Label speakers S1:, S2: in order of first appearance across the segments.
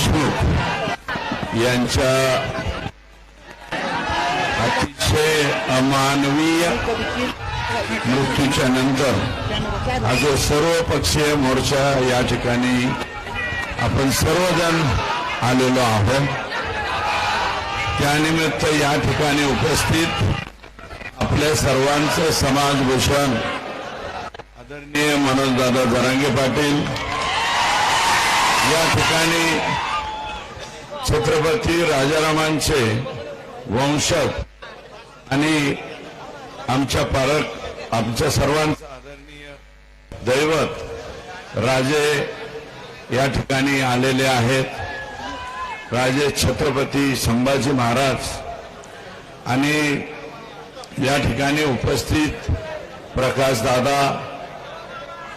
S1: देशमुख यांच्या अतिशय अमानवीय मृत्यूच्या नंतर हा जो सर्वपक्षीय मोर्चा या ठिकाणी आपण सर्वजण आलेलो आहोत. त्यानिमित्त या ठिकाणी उपस्थित आपल्या सर्वांचं समाजभूषण आदरणीय मनोजदादा जरांगे पाटील. या ठिकाणी छत्रपती राजारामांचे वंशज आणि आमच्या पालक आमच्या सर्वांचं आदरणीय दैवत राजे या ठिकाणी आलेले आहेत. राजे छत्रपती संभाजी महाराज आणि या ठिकाणी उपस्थित प्रकाश दादा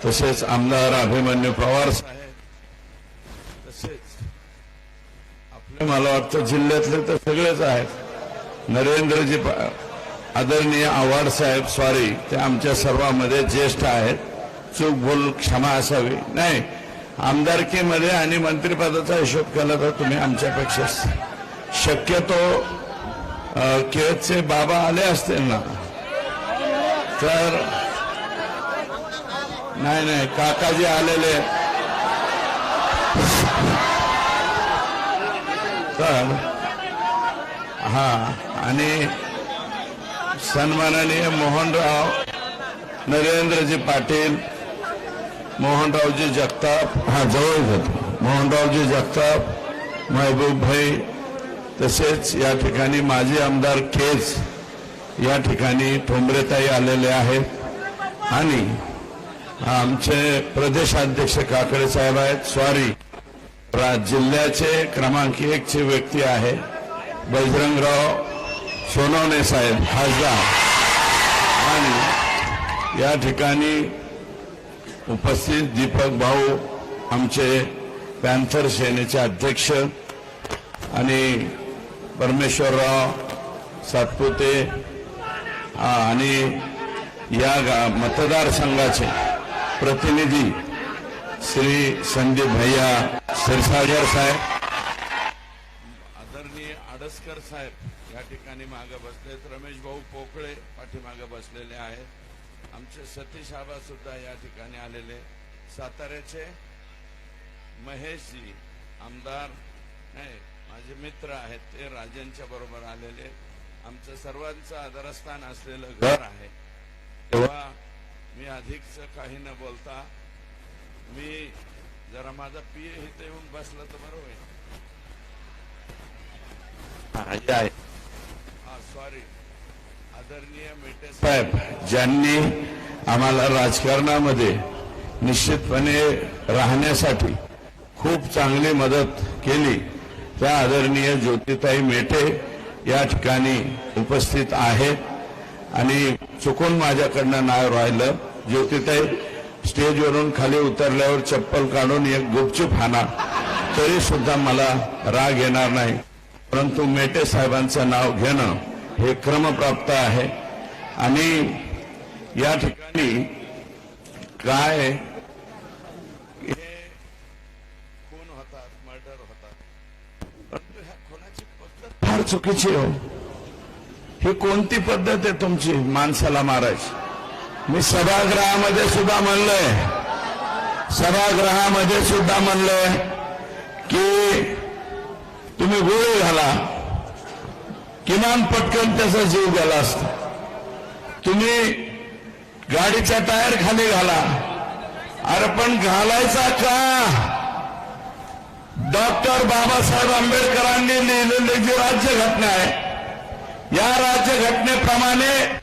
S1: तसेच आमदार अभिमन्यू पवार साहेब तसेच आपले मला वाटतं जिल्ह्यातले तर सगळेच आहेत. नरेंद्रजी आदरणीय आव्हाड साहेब सॉरी ते आमच्या सर्वांमध्ये ज्येष्ठ आहेत. चूक भूल क्षमा असावी. नाही आमदारकीमध्ये आणि मंत्रिपदाचा हिशोब केला तर तुम्ही आमच्यापेक्षा शक्यतो अ, केळचे बाबा आले असतील ना? तर नाही नाही काकाजी आलेले तर हा आणि सन्माननीय मोहनराव नरेंद्रजी पाटील मोहनरावजी जगताप हा जवळ होतो. मोहनरावजी जगताप महबूब भाई तसेच या ठिकाणी माजी आमदार केज या ठिकाणी ठोंबरेताई आलेले आहेत. आणि आमचे प्रदेशाध्यक्ष काकडे साहेब आहेत. स्वारी जिल्ह्याचे क्रमांक एकचे व्यक्ती आहे बजरंगराव सोनवणे साहेब खासदार. आणि या ठिकाणी उपस्थित दीपक भाऊ आमचे पॅन्थर सेनेचे अध्यक्ष आणि परमेश्वरराव सातपुते आणि या गा- मतदारसंघाचे प्रतिनिधी श्री संदीप भैया क्षीरसागर साहेब. आदरणीय आडसकर साहेब या ठिकाणी मागे बसलेत. रमेश भाऊ पोकळे पाठीमागे बसलेले आहेत. आमचे सतीश आबा सुद्धा या ठिकाणी आलेले. साताऱ्याचे महेशजी आमदार नाही माझे मित्र आहेत ते राजांच्या बरोबर आलेले. आमचं सर्वांचं आदरस्थान असलेलं घर आहे. तेव्हा मी अधिकच काही न बोलता मी जरा माझा पीए इथे येऊन बसला तर बरं होईल. हा सॉरी आदरणीय मेटे साहेब ज्यांनी आम्हाला राजकारणामध्ये निश्चितपणे राहण्यासाठी खूप चांगली मदत केली त्या आदरणीय ज्योतिताई मेटे या ठिकाणी उपस्थित आहेत. आणि चुकून माझ्याकडनं नाव राहिलं. ज्योतिताई स्टेजवरून खाली उतरल्यावर चप्पल काढून एक गुपचूप हाना. तरी सुद्धा मला राग येणार नाही. परंतु मेटे साहेबांचं नाव घेणं हे क्रमप्राप्त आहे. आणि या ठिकाणी काय खून होतात? मर्डर होतात. परंतु ह्या खुनाची पद्धत? फार चुकीची हो. ही कोणती पद्धत आहे तुमची माणसाला मारायची? मी सभागृहामध्ये सुद्धा म्हणलंय. सभागृहामध्ये सुद्धा म्हणलंय की तुम्ही गोळी घाला. किमान पटकन त्याचा जीव गेला असता. तुम्ही गाडीचा टायर खाली घाला. अरे पण घालायचा का? डॉक्टर बाबासाहेब आंबेडकरांनी लिहिलेली जी राज्यघटना आहे या राज्यघटनेप्रमाणे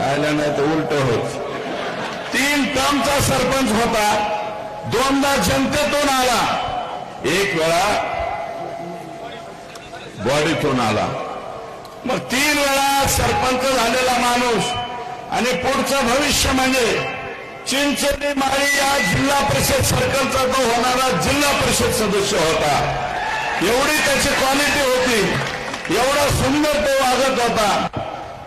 S1: आल्या नाही तर उलट होत तीन टर्मचा सरपंच होता. दोनदा जनतेतून आला. एक वेळा बॉडीतून आला. मग तीन वेळा सरपंच झालेला माणूस आणि पुढचं भविष्य म्हणजे चिंचणी माळी या जिल्हा परिषद सर्कलचा तो होणारा जिल्हा परिषद सदस्य होता. एवढी त्याची क्वालिटी होती. एवढा सुंदर तो वागत होता.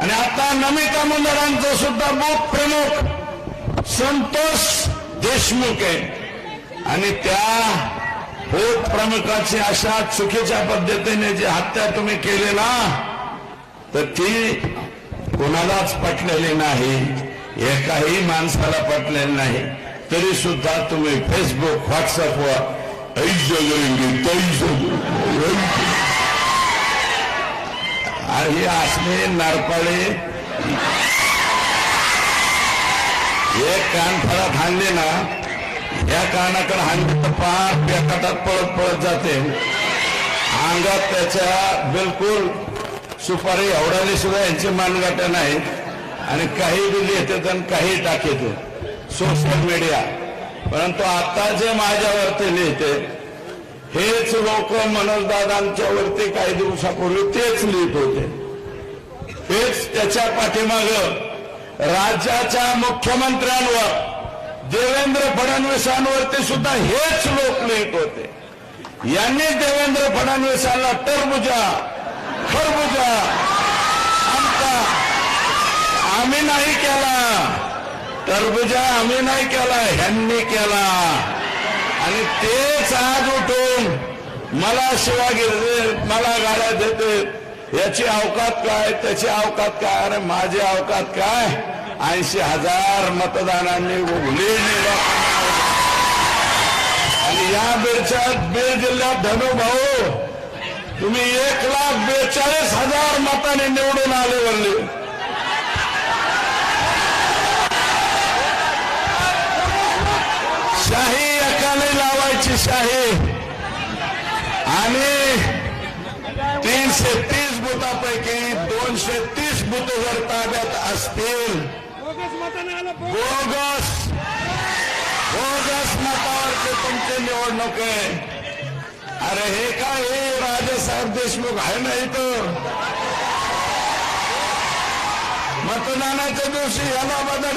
S1: आणि आता नमिता मंडळांचं सुद्धा बूथ प्रमुख संतोष देशमुख. आहे आणि त्या होत प्रमुखाची अशा चुकीच्या पद्धतीने जी हत्या तुम्ही केली ना तर ती कोणालाच पटलेली नाही. एकाही माणसाला पटलेली नाही. तरी सुद्धा तुम्ही फेसबुक व्हॉट्सअपवर ऐश जगरेंगे ही असले नारपाळे. एक कान फळात हाणले ना या कानाकडे हाणले तर पार बेकाटात पळत पळत जाते. अंगात त्याच्या बिलकुल सुपारी एवढ्याने सुद्धा यांची मानगाट्या नाहीत आणि काही बी येतात आणि काही टाकते सोशल मीडिया. परंतु आता जे माझ्यावरती लिहिते हेच लोक मनोजदादांच्या वरती काही दिवसापूर्वी तेच लिहित होते. हेच त्याच्या पाठीमाग राज्याच्या मुख्यमंत्र्यांवर देवेंद्र फडणवीसांवरती सुद्धा हेच लोक लिहित होते. यांनी देवेंद्र फडणवीसांना टरबुजा खरबुजा आमचा आम्ही नाही केला. टरबुजा आम्ही नाही केला ह्यांनी केला. आणि तेच आज उठून मला शिवा गिरते मला गाड्या देते. याची अवकात काय त्याची अवकात काय अरे माझी अवकात काय? ऐंशी हजार मतदानांनी लीड आणि या बीडच्या बीड जिल्ह्यात धनुभाऊ तुम्ही एक लाख बेचाळीस हजार मताने निवडून आले वरले शाही लावायची शाही आणि तीनशे तीस बुथापैकी दोनशे तीस बुथ जर ताब्यात असतील
S2: बोगस बोगस.
S1: बोगस तुमची निवडणूक आहे. अरे हे काय हे? राजेसाहेब देशमुख आहे ना इथं? मतदानाच्या दिवशी याला बदल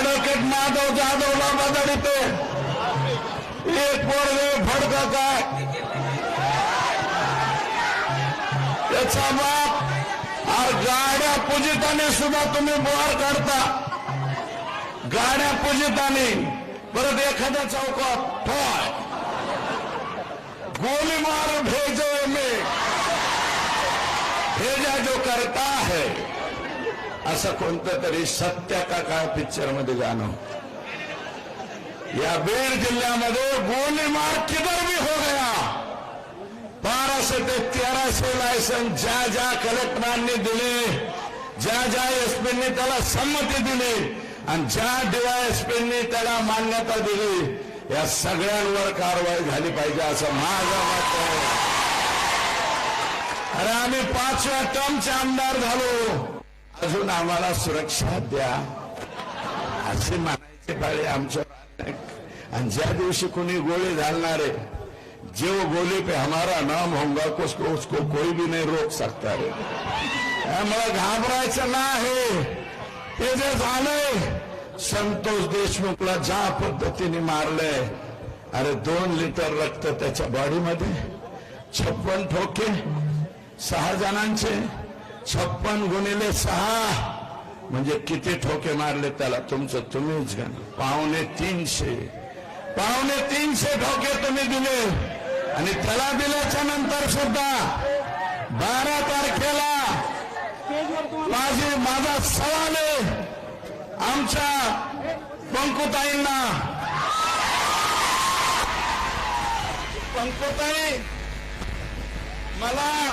S1: ॲडव्होकेट माधव जाधवला बदल एक पोरगे फडक काय? त्याचा बाप आर गाड्या पूजिताने सुद्धा तुम्ही बोर काढता. गाड्या पूजिताने. परत एखाद्या चौकात ठोय. गोली मार भेजो में. भेजा जो करता. असं कोणतं तरी सत्य का काय पिक्चरमध्ये गाणं या बीड जिल्ह्यामध्ये गोली मार किधर भी हो गया. बाराशे ते तेराशे लायसन ज्या ज्या कलेक्टरांनी दिले ज्या ज्या एसपींनी त्याला संमती दिली आणि ज्या डीवायएसपींनी त्याला मान्यता दिली या सगळ्यांवर कारवाई झाली पाहिजे असं माझं मत आहे. अरे आम्ही पाचव्या टर्मचे आमदार झालो. अजून आम्हाला सुरक्षा द्या. असे म्हणायचे पाळे आमच्या आणि ज्या दिवशी कोणी गोळी घालणारे जो गोली पे हमारा नाम होगा उसको उसको कोई भी नहीं रोक सकता रे. मला घाबरायचं नाही. ते जे झालंय संतोष देशमुखला ज्या पद्धतीने मारलंय अरे दोन लिटर रक्त त्याच्या बॉडीमध्ये छप्पन ठोके सहा जणांचे छप्पन गुणिले सहा. म्हणजे किती ठोके मारले त्याला? तुमचं तुम्हीच घ्या. पावणे तीनशे. पावणे तीनशे ठोके तुम्ही दिले. आणि त्याला दिल्याच्या नंतर सुद्धा बारा तारखेला माझी माझा सवाल आहे. आमच्या पंकुताईंना. पंकुताई मला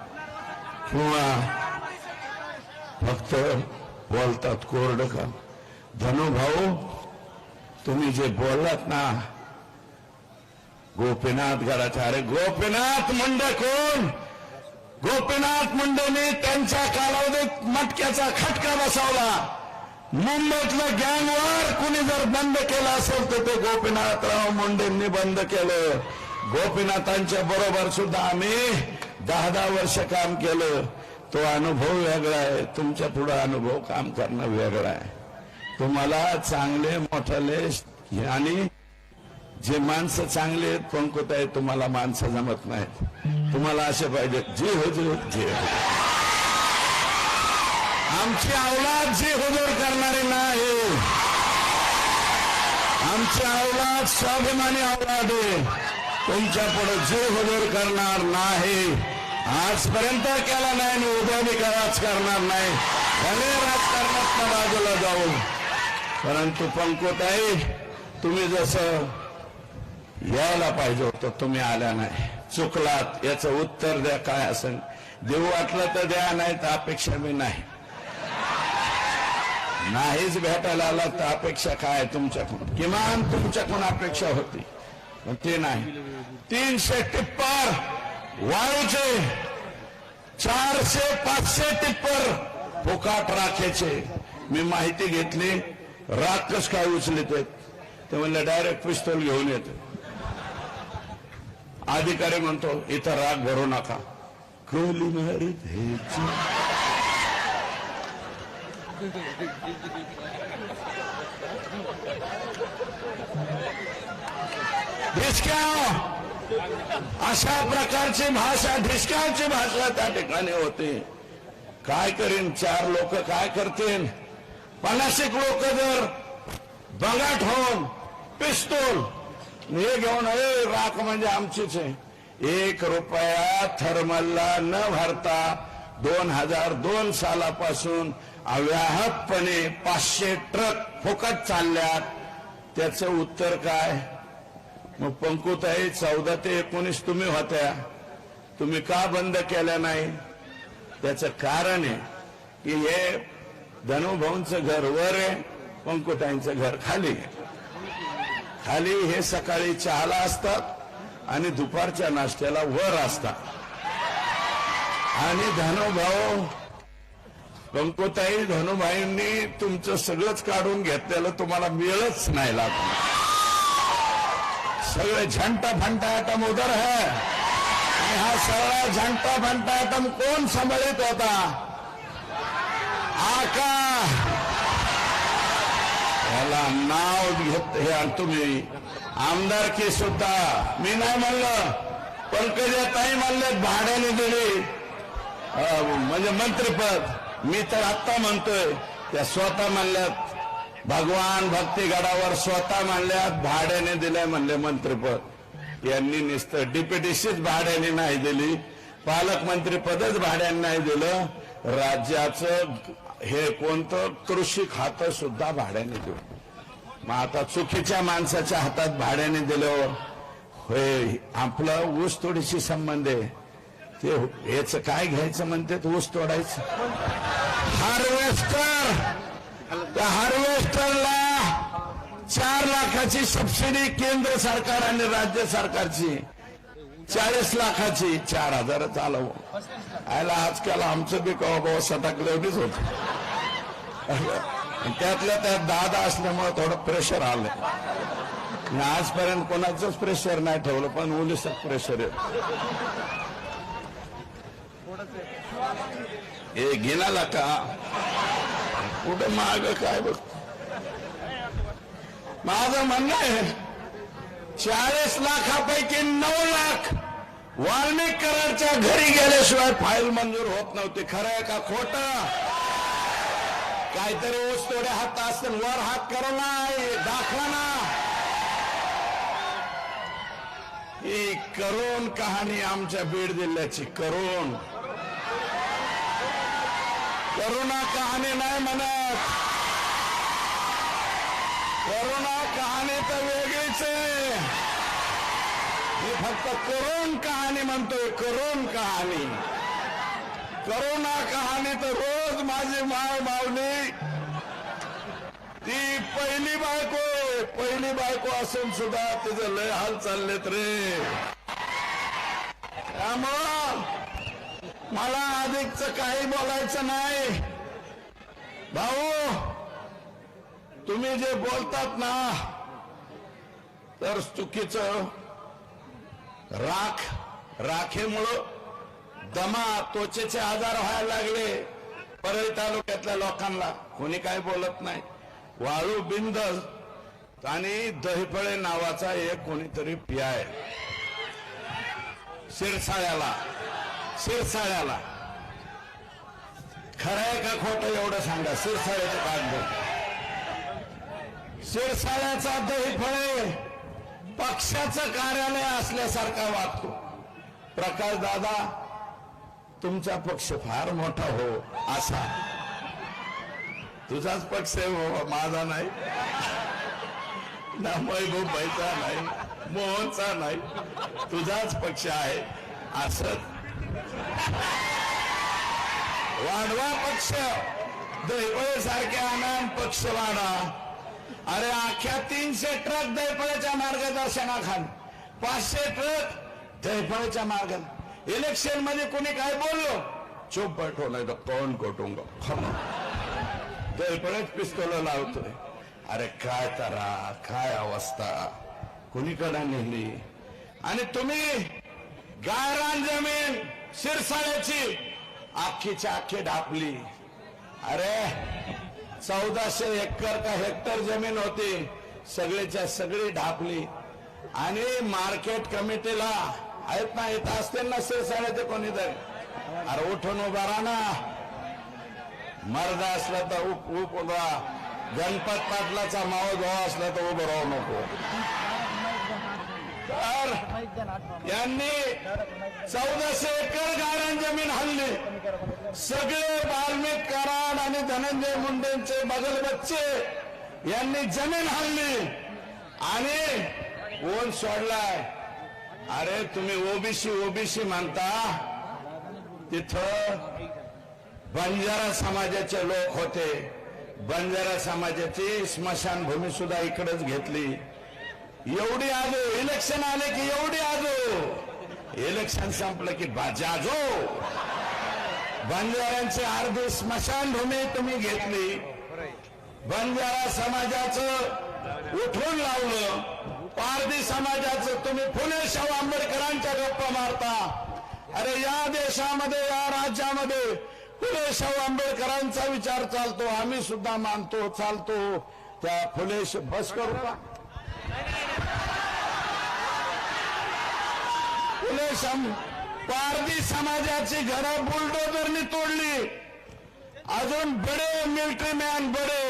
S1: किंवा फक्त बोलतात कोरड का धनुभाऊ तुम्ही जे बोललात ना गोपीनाथ गडाच्या अरे गोपीनाथ मुंडे कोण? गोपीनाथ मुंडेने त्यांच्या कालावधीत मटक्याचा खटका बसवला. मुंबईतलं गँगवार कुणी जर बंद केलं असेल तर ते गोपीनाथराव मुंडेंनी बंद केलं. गोपीनाथांच्या बरोबर सुद्धा आम्ही दहा दहा वर्ष काम केलं तो अनुभव वेगळा आहे. तुमच्यापुढे अनुभव काम करणं वेगळं आहे. तुम्हाला चांगले मोठाले आणि जे माणसं चांगले आहेत पंकुत आहेत तुम्हाला माणसं जमत नाहीत. तुम्हाला असे पाहिजे जे हुजूर जे हो, हो. आमची औलाद जे हुजूर करणारे नाही. आमची औलाद स्वाभिमानी औलाद आहे. तुमच्यापुढे जे हुजूर करणार नाही. आजपर्यंत केला नाही आणि उद्या मी कराच करणार नाही. भले राजकारणात बाजूला जाऊ परंतु पंकुताई तुम्ही जसं यायला पाहिजे होतं तुम्ही आल्या नाही. चुकलात याचं उत्तर द्या काय असेल. देऊ वाटलं तर द्या नाही तर अपेक्षा मी नाही. नाहीच भेटायला आला तर अपेक्षा काय तुमच्याकडून? किमान तुमच्याकडून अपेक्षा होती. ते नाही. तीनशे टिप्पर वाळूचे चारशे पाचशे टिप्पर फुकाट राखेचे. मी माहिती घेतली राख कस काय उचलित ते म्हणलं डायरेक्ट पिस्तोल घेऊन येते. अधिकारी म्हणतो इथं राग भरू नका. खोली मारीत ढिसक्या अशा प्रकारची भाषा ढिसक्याची भाषा त्या ठिकाणी होते. काय करीन? चार लोक काय करतील? पन्नासिक लोक जर बंगाट होऊन पिस्तूल हे घेऊन ए राख म्हणजे आमचीच आहे. एक रुपया थर्मलला न भरता दोन हजार दोन सालापासून अव्याहतपणे पाचशे ट्रक फुकट चालल्यात. त्याचं उत्तर काय? मग पंकुताई चौदा ते एकोणीस तुम्ही होत्या. तुम्ही का बंद केल्या नाही? त्याचं कारण आहे की हे धनुभाऊंचं घर वर आहे पंकुताईंचं घर खाली खाली हे सकाळी चहाला असतात आणि दुपारच्या नाश्त्याला वर असतात. आणि धनुभाऊ पंकुताई धनुभाईंनी तुमचं सगळंच काढून घेतलेलं तुम्हाला मिळच नाही लागलं. सगळे झंटा फंटा आटम उधर है। आणि हा सगळा झंटा फंटा आटम कोण सांभाळित होता? आका। याला नाव घेत हे तुम्ही. आमदारकी सुद्धा. मी नाही म्हणलं. पंकजाताई म्हणले भाड्याने दिली. म्हणजे मंत्रिपद. मी तर आत्ता म्हणतोय. त्या स्वतः म्हणल्यात भगवान भक्तीगडावर स्वतः म्हणल्या भाड्याने दिलंय म्हणले मंत्रिपद. यांनी नुसतं डिप्युटीशीच भाड्याने नाही दिली. पालकमंत्रीपदच भाड्याने नाही दिलं. राज्याचं हे कोणतं कृषी खातं सुद्धा भाड्याने देऊ. मग आता चुकीच्या माणसाच्या हातात भाड्याने दिलं होय आपलं ऊस तोडीशी संबंध आहे. ते याच काय घ्यायचं म्हणते? ऊस तोडायचं. हार्वेस्टर! त्या हार्वेस्टरला चार लाखाची सबसिडी केंद्र सरकार आणि राज्य सरकारची. चाळीस लाखाची चार हजार आलं आयला आजकाल आमचं बी कवा बाबा सटाकलेवढीच होत. त्यातल्या त्यात दादा असल्यामुळे थोडं प्रेशर आलं. आजपर्यंत कोणाचंच प्रेशर नाही ठेवलं पण उलिस प्रेशर आहे हे गेला का? कुठं माग काय बघ. माझं म्हणणं आहे चाळीस लाखापैकी नऊ लाख वाल्मिक कराडच्या घरी गेल्याशिवाय फाईल मंजूर होत नव्हती. खरं आहे का खोट? काहीतरी ऊस तोडे हात असतील वर हात करू नाही दाखवा ना. ही करोन कहाणी आमच्या बीड जिल्ह्याची करोन करुणा कहाणी नाही म्हणत. करुणा कहाणी तर वेगळीच आहे. मी फक्त करुण कहाणी म्हणतोय करुण कहाणी. करुणा कहाणी तर रोज माझी माय मावली ती पहिली बायको पहिली बायको असून सुद्धा तिचं लय हाल चाललेत रे. त्यामुळं मला अधिकच काही बोलायचं नाही. भाऊ तुम्ही जे बोलतात ना तर चुकीचं. राख राखेमुळं दमा त्वचेचे आजार व्हायला लागले. परळी तालुक्यातल्या लोकांना कोणी काय बोलत नाही. वाळू बिंद आणि दहीफळे नावाचा एक कोणीतरी पियाय शिरसाळ्याला. शिरसाळ्याला. खरं आहे का खोटं एवढं सांगा? शिरसाळ्याचं कागद शिरसाळ्याचा दहीफळे पक्षाचं कार्यालय असल्यासारखा वागतो. प्रकाश दादा तुमचा पक्ष फार मोठा हो असा. तुझाच पक्ष आहे हो माझा नाही. ना महबूबाईचा नाही मोहनचा नाही. तुझाच पक्ष आहे असं. वाढवा पक्ष. दैपळे सारख्या आनंद पक्ष वाढा. अरे अख्ख्या तीनशे ट्रक दैपळ्याच्या मार्गदर्शनाखाली. पाचशे ट्रक दैपळ्याच्या मार्गात इलेक्शनमध्ये कोणी काय बोललो? चुप बैठो नाही तर कोण कोटुंग दैपळेच पिस्तोल लावतोय. अरे काय तरा काय अवस्था. कुणीकडे नेली आणि तुम्ही गायरान जमीन शिरसाळ्याची आखीच्या आखी ढापली. अरे चौदाशे एकर का हेक्टर जमीन होती सगळीच्या सगळी ढापली. आणि मार्केट कमिटीला आहेत ना येत असतील ना शिरसाळ्याचे कोणीतरी? अरे उठून उभा राहा ना. मर्द असला तर उप उप गणपत पाटलाचा मावळ भाऊ असला तर उभं राहू नको. तर यांनी चौदाशे एकर गारण जमीन हल्ली सगळे बाल्मिक कराड आणि धनंजय मुंडेंचे बगल बच्चे यांनी जमीन हल्ली आणि ओन सोडलाय. अरे तुम्ही ओबीसी ओबीसी मानता तिथं बंजारा समाजाचे लोक होते. बंजारा समाजाची स्मशानभूमी सुद्धा इकडेच घेतली. एवढी आजो इलेक्शन आले की एवढी आजो. इलेक्शन संपलं की बाजाजो बंजाऱ्यांची अर्धी स्मशानभूमी तुम्ही घेतली. बंजारा समाजाचं उठून लावलं. पारधी समाजाचं तुम्ही फुले शाहू आंबेडकरांच्या गप्पा मारता. अरे या देशामध्ये या राज्यामध्ये फुले शाहू आंबेडकरांचा विचार चालतो. आम्ही सुद्धा मानतो चालतो. त्या फुले भस्कर बस करू का? फुले सम पारधी समाजाची घरं बुलडोजरनी तोडली. अजून बडे मिलिटरी मॅन बडे.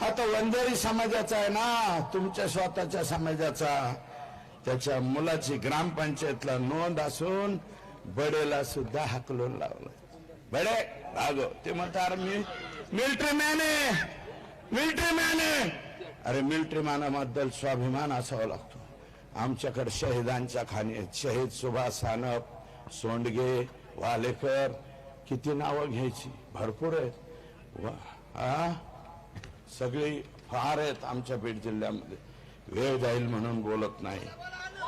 S1: हा तो वंजारी समाजाचा आहे ना तुमच्या स्वतःच्या समाजाचा. त्याच्या मुलाची ग्रामपंचायतला नोंद असून बडेला सुद्धा हाकलून लावलं. बडे भागो ते म्हणतात मी मिलिटरी मॅन आहे मिलिटरी मॅन आहे अरे मिलिटरी मानाबद्दल स्वाभिमान असावा लागतो. आमच्याकडे शहीदांच्या खाणी आहेत शहीद सुभाष सानप सोंडगे वालेकर किती नावं घ्यायची? भरपूर आहेत. वा सगळी फार आहेत आमच्या बीड जिल्ह्यामध्ये. वेळ जाईल म्हणून बोलत नाही.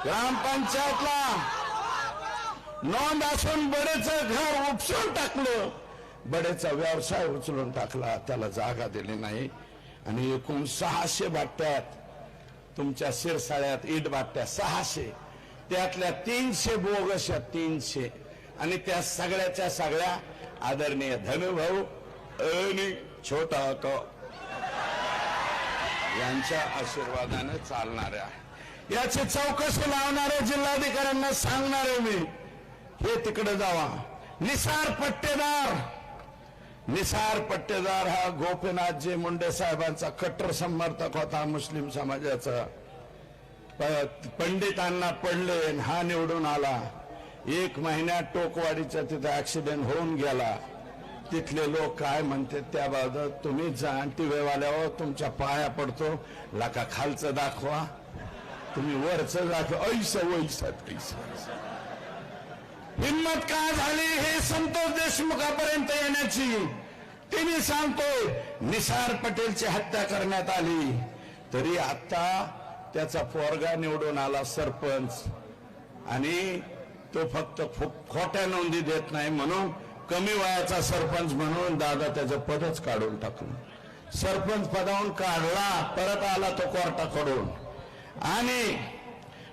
S1: ग्रामपंचायतला नोंद असून बडेचं घर उपसून टाकलं. बडेचा व्यवसाय उचलून टाकला. त्याला जागा दिली नाही. आणि एकूण सहाशे बाट्यात तुमच्या शिरसाळ्यात ईट बाट्या सहाशे. त्यातल्या तीनशे बोगस आहेत, तीनशे. आणि त्या सगळ्याच्या सगळ्या आदरणीय धनुभाऊ आणि छोटा क यांच्या आशीर्वादाने चालणाऱ्या आहे. याची चौकशी लावणारे जिल्हाधिकाऱ्यांना सांगणारे मी. हे तिकडे जावा. निसार पट्टेदार. निसार पट्टेदार हा गोपीनाथजी मुंडे साहेबांचा कट्टर समर्थक होता मुस्लिम समाजाचा. प- पंडितांना पडले हा निवडून आला. एक महिन्यात टोकवाडीचा तिथे ऍक्सिडेंट होऊन गेला. तिथले लोक काय म्हणते त्याबाबत तुम्ही जा आणि तुमच्या पाया पडतो. लाका खालचं दाखवा. तुम्ही वरचं दाखवा. ऐसा वैसा पैसा हिंमत का झाली हे संतोष देशमुखापर्यंत येण्याची? तिने सांगतोय निसार पटेलची हत्या करण्यात आली. तरी आता त्याचा पोरगा निवडून आला सरपंच. आणि तो फक्त खोट्या नोंदी देत नाही म्हणून कमी वयाचा सरपंच म्हणून दादा त्याचं पदच काढून टाकलं. सरपंच पदावून काढला परत आला तो कोर्टाकडून. आणि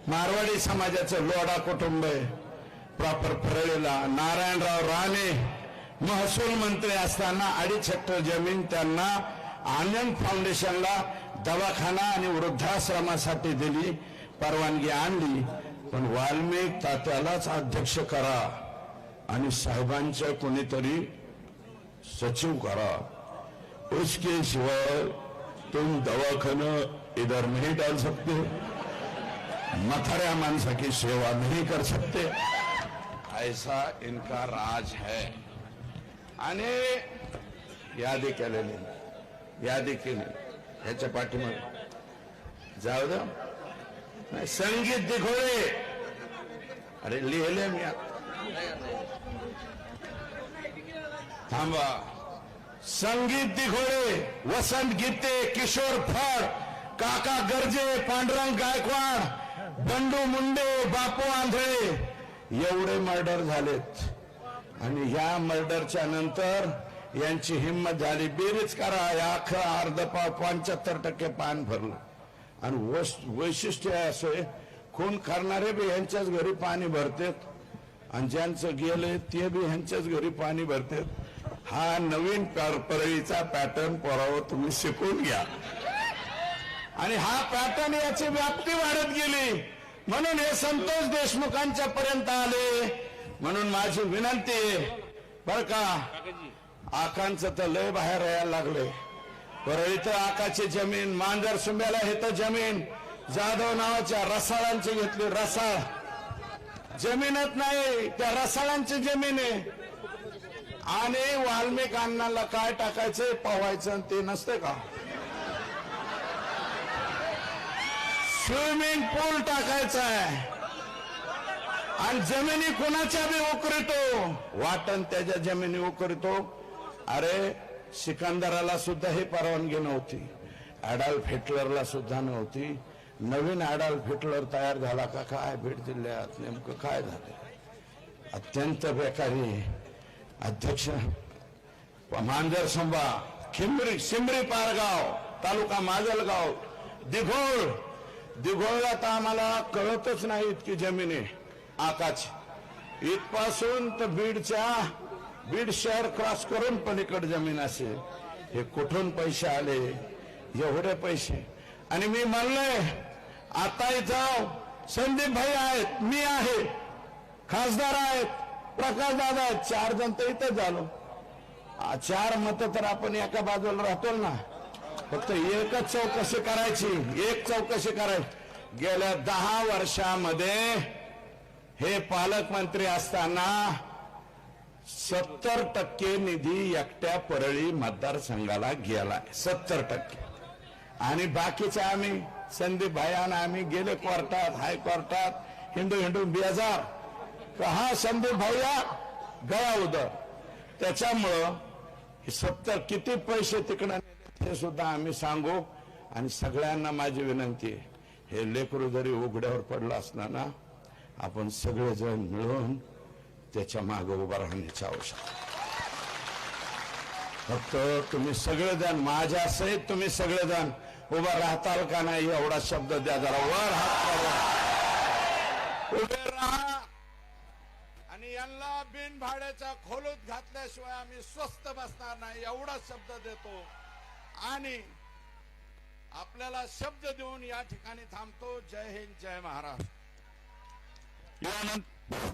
S1: मारवाडी समाजाचं लोढा कुटुंब आहे. प्रॉपर परळीला नारायणराव राणे महसूल मंत्री असताना अडीच हेक्टर जमीन त्यांना आनंद फाउंडेशनला दवाखाना आणि वृद्धाश्रमासाठी दिली परवानगी आणली पण वाल्मिक तात्यालाच अध्यक्ष करा आणि साहेबांच्या कोणीतरी सचिव करा उसके शिवाय तुम दवाखाना इधर नहीं डाल सकते मथाऱ्या माणसाची सेवा नहीं कर सकते ऐसा इनका राज है। आणि यादी केलेली यादी केली ह्याच्या पाठीमध्ये जाऊ द्या संगीत दिघोळे अरे लिहिले मी थांबा. संगीत दिघोळे वसंत गीते किशोर फड काका गर्जे पांडुरंग गायकवाड बंडू मुंडे बापू आंधळे. एवढे मर्डर झालेत. आणि ह्या मर्डरच्या नंतर यांची हिंमत झाली बेरीज करा या अख्खा अर्ध पाव पंच्याहत्तर टक्के पान भरलं. आणि वैशिष्ट्य असे खून करणारे बी यांच्याच घरी पाणी भरतेत. आणि ज्यांचं गेले ते बी ह्यांच्याच घरी पाणी भरतेत. हा नवीन परळीचा पॅटर्न पोरावर तुम्ही शिकून घ्या. आणि हा पॅटर्न याची व्याप्ती वाढत गेली. म्हणून हे संतोष देशमुखांच्या पर्यंत आले. म्हणून माझी विनंती आहे बर का? आकांचं तर लय बाहेर यायला लागले. बरं इथं आकाची जमीन मांजर सुंब्याला हे तर जमीन. जाधव नावाच्या रसाळांची घेतली रसाळ. जमीनच नाही त्या रसाळांची जमीन आहे. आणि वाल्मिक अन्नाला काय टाकायचंय पवायचं आणि ते नसते का? स्विमिंग पूल टाकायचा आहे. आणि जमिनी कोणाच्या बी उकरतो? वाटण त्याच्या जमिनी उकरतो. अरे सिकंदराला सुद्धा ही परवानगी नव्हती. अडॉल्फ हिटलरला सुद्धा नव्हती. नवीन अडॉल्फ हिटलर तयार झाला का काय? भेट दिल्यात नेमकं काय झालं? अत्यंत बेकारी. अध्यक्ष मांजर संभा खिमरी शिंबरी पारगाव तालुका माजलगाव दिघोळ दिघोळला तर आम्हाला कळतच नाही इतकी जमीन आहे आकाश इथपासून तर बीडच्या बीड शहर क्रॉस करून पलीकडे जमीन असेल हे कुठून पैसे आले? एवढे पैसे. आणि मी म्हणलोय आता इथं संदीप भाई आहेत मी आहे. खासदार आहेत प्रकाश दादा आहेत. चार जण तर इथं झालो. चार मत तर आपण एका बाजूला राहतो ना. फक्त एकच चौकशी करायची एक चौकशी करायची गेल्या दहा वर्षामध्ये हे पालकमंत्री असताना सत्तर टक्के निधी एकट्या परळी मतदारसंघाला गेलाय सत्तर टक्के. आणि बाकीचे आम्ही संदीप भायान आम्ही गेले कोर्टात हायकोर्टात हिंदू हिंदू बेजार. का हा संदीप भैया गया उदर. त्याच्यामुळं सत्तर किती पैसे तिकडं ते सुद्धा आम्ही सांगू आणि सगळ्यांना माझी विनंती आहे. हे लेकरू जरी उघड्यावर पडलं असणार ना आपण सगळेजण मिळून त्याच्यामागे उभं राहण्याची आवश्यकता फक्त तुम्ही सगळेजण माझ्या सहित तुम्ही सगळेजण उभा राहताल का नाही एवढा शब्द द्या जरा वर हात उभे राहा. आणि यांना बिन भाड्याच्या खोलीत घातल्याशिवाय आम्ही स्वस्त बसणार नाही एवढा शब्द देतो. आणि आपल्याला शब्द देऊन या ठिकाणी थांबतो. जय हिंद जय महाराष्ट्र.
S3: यानंतर